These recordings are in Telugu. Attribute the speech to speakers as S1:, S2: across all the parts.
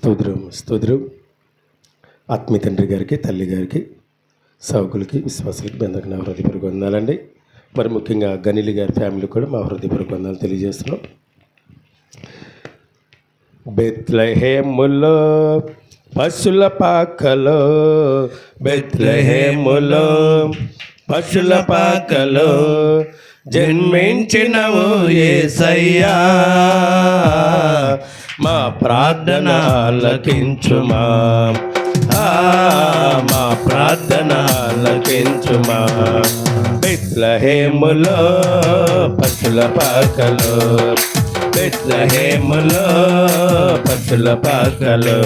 S1: స్తోత్రం స్తోత్రం. ఆత్మీయ తండ్రి గారికి తల్లి గారికి సావుకులకి విశ్వాసులకి బెందకు నా హృదయపూర్వక వందాలండి మరి ముఖ్యంగా గనిలి గారి ఫ్యామిలీ కూడా మా హృదయపూర్వక వందాలు తెలియజేస్తున్నాం. బెత్లహేములో పశుల పాకలో బెత్లహేములో పశుల పాకలో జన్మించినవు ఏసయ్యా. మా ప్రార్థన లకించుమా ఆ, మా ప్రార్థన ఆలకించుమా బెత్లహేములో పశుల పాకలో. బెత్లహేములో పశుల పాకలో.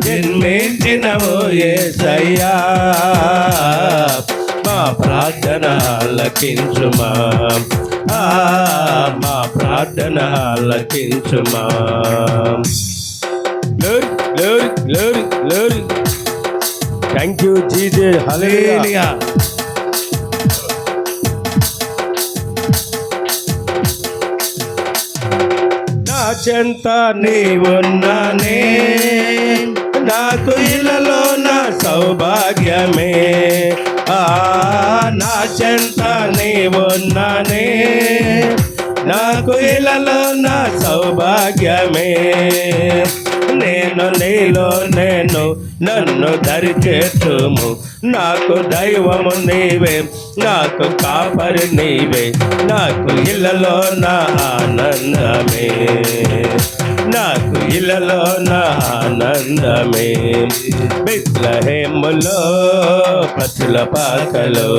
S1: జన్మించినవు ఏ సయ్యా ప్రార్థన ఆలకించుమా ఆ, మా ప్రార్థన ఆలకించుమా glory glory glory glory thank you Jesus hallelujah నా చెంత నీవున్నానే నాకు ఇలలో సౌభాగ్యమే. ఆ నా చెంత నీవున్నానే నాకు ఇళ్ళలో నా సౌభాగ్యమే. నేను నీలో నేను నన్ను దరిచేతుము. నాకు దైవము నీవే నాకు కాపరి నీవే నాకు ఇళ్ళలో నా ఆనందమే. నాకు ఇళ్ళలో నా ఆనందమే. బిత్లహేములో పశుల పాకలో.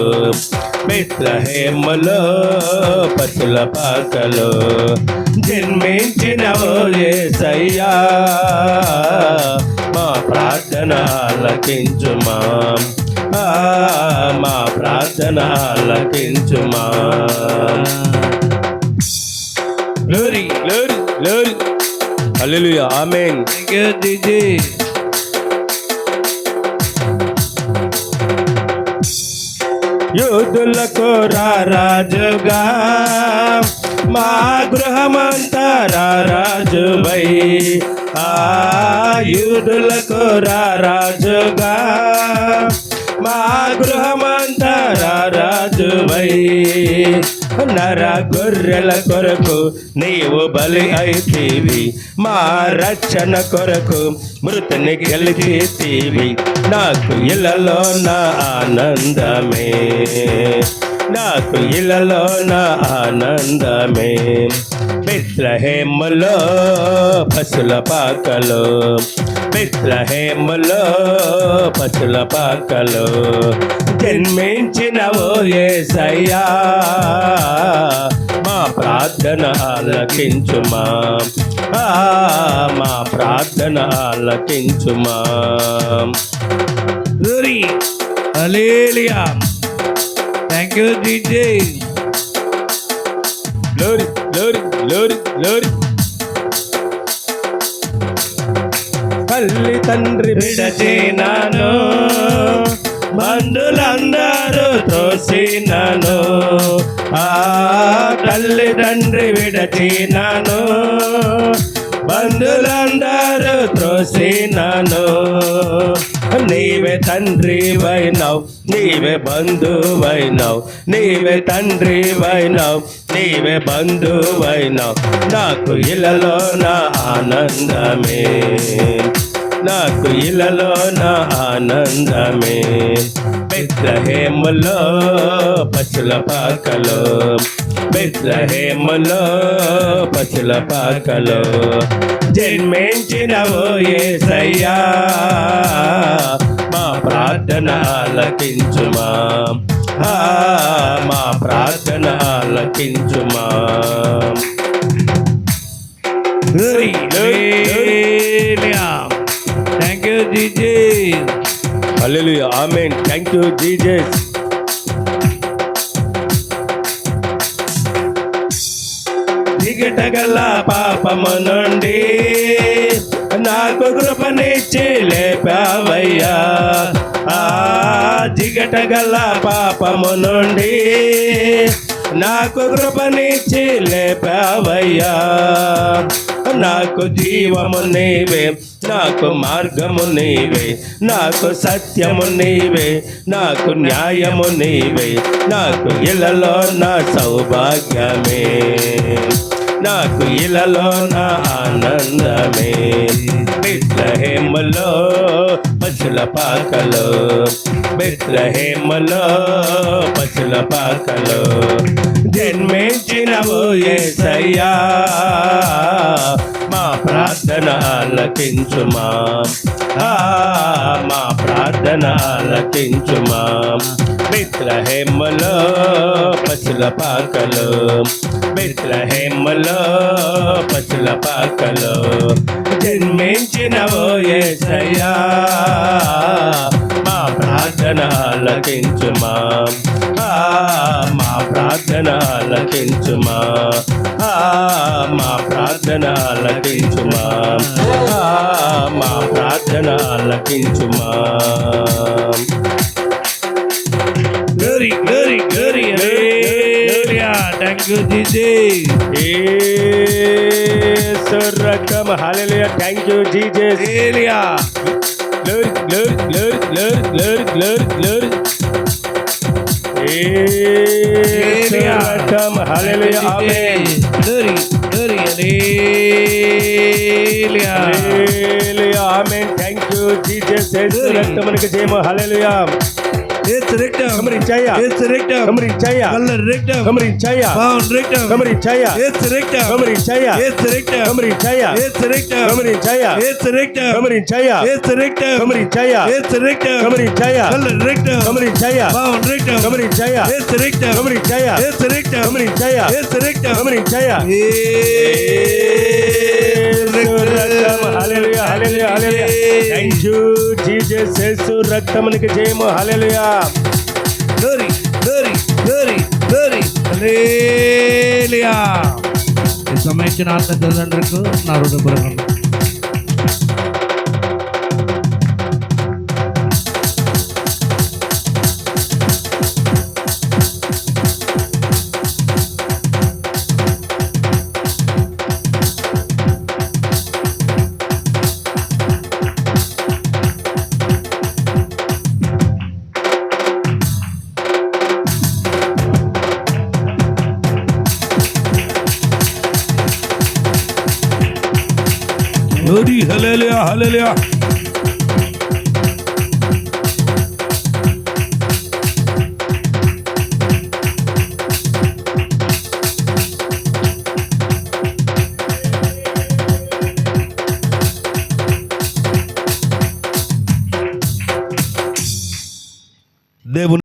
S1: బిత్లహేములో పశుల పాకలో. జన్మించినవో సయ్యా మా ప్రార్థన ఆలకించుమా మా ప్రార్థన ఆలకించుమా హల్లెలూయా ఆమేన్
S2: Thank you, DJ.
S1: యూదులకు రారాజుగా మా గృహమంతా రారాజువై ఆ యూదులకు రారాజుగా మా గృహమంతా రారాజువై నర గొర్రెల కొరకు నీవు బలి అయితీవి. మా రక్షణ కొరకు మృతిని గెలిచేతీవి నాకు ఇళ్ళలో నా ఆనందమే. నాకు ఇళ్ళలో నా ఆనందమే. బిత్లహేములో పశుల పాకలో బిత్లహేములో పశుల పాకలో జన్మించినవో ఏసయ్యా మా ప్రార్థన ఆలకించుమా మా ప్రార్థన ఆలకించుమా
S2: Glory. Hallelujah. Thank you, DJ.
S1: లోరి. తల్లి తండ్రి విడచినాను బంధులందరూ తోసినాను ఆ తల్లి తండ్రి విడచినాను బంధులందరూ త్రోసినాను నీవే తండ్రి వైనవ్ నీవే బంధు వైనవ్ నీవే తండ్రి వైనవ్ నీవే బంధు వైనవ్. నాకు ఇలలో నా ఆనందమే నాకు ఇలలో నా ఆనందమే. బెత్లహేములో పశుల పాకలో బెత్లహేములో పశుల పాకలో. జన్మించినవో ఏ సయ్యా మా ప్రార్థన ఆలకించుమా ఆ, మా ప్రార్థన ఆలకించుమా.
S2: Thank you, DJ.
S1: Hallelujah. Amen. Thank you Jesus దిగటగల పాపము నుండి నాకు కృపనిచ్చి లేపావయ్యా. ఆ జిగటగల పాపము నుండి నాకు కృపనిచ్చి లేపావయ్యా. నాకు జీవము నీవే నాకు మార్గము నీవే నాకు సత్యము నీవే నాకు న్యాయము నీవే నాకు ఇళ్ళలో నా సౌభాగ్యమే. నాకు ఇలలో నా ఆనందమే. బిత్లహేములో పశుల పాకలో బిత్లహేములో పశుల పాకలో జన్మించినవు ఏసయ్యా మా ప్రార్థన ఆలకించుమా. ఆ, మా ప్రార్థన ఆలకించుమా బిత్లహేములో పశుల పాకలో. బిత్లహేములో పశుల పాకలో. జన్మించినవో ఏసయ్యా. మా ప్రార్థన ఆలకించుమా ప్రార్థన ఆలకించుమా ఆ, మా ప్రార్థన ఆలకించుమా ఆ, మా ప్రార్థన ఆలకించుమా
S2: Glory, glory, glory. Hallelujah. Thank you, Jesus.
S1: ఏసురకం hallelujah thank you Jesus
S2: Hallelujah.
S1: Glory glory glory glory glory glory glory ఏసురకం hallelujah amen
S2: Glory, glory. Hallelujah.
S1: Hallelujah amen thank you Jesus ఏసురకమునికి జయము హల్లెలూయా
S2: It's rectum.
S1: Somebody chaya.
S2: It's rectum.
S1: Somebody chaya.
S2: Color rectum.
S1: Somebody chaya.
S2: Pound rectum.
S1: Somebody chaya.
S2: It's rectum.
S1: Somebody chaya.
S2: It's rectum.
S1: Somebody chaya.
S2: It's rectum.
S1: Somebody chaya.
S2: It's rectum.
S1: Somebody chaya.
S2: It's rectum.
S1: Somebody chaya.
S2: It's rectum.
S1: Somebody chaya.
S2: Color rectum.
S1: Somebody chaya.
S2: Pound rectum.
S1: Somebody chaya.
S2: It's rectum.
S1: Somebody chaya.
S2: It's rectum.
S1: Somebody chaya.
S2: It's rectum.
S1: Somebody chaya. Yeah. Hallelujah hallelujah hallelujah thank you Jesus Yesu రక్తమునికి జయము
S2: hallelujah glory, glory, glory. Hallelujah. ఈ సమయించిన ఆత్మ తల్లిదండ్రులకు నా హృదయపూర్వకం Glory, hallelujah, hallelujah. దేవుని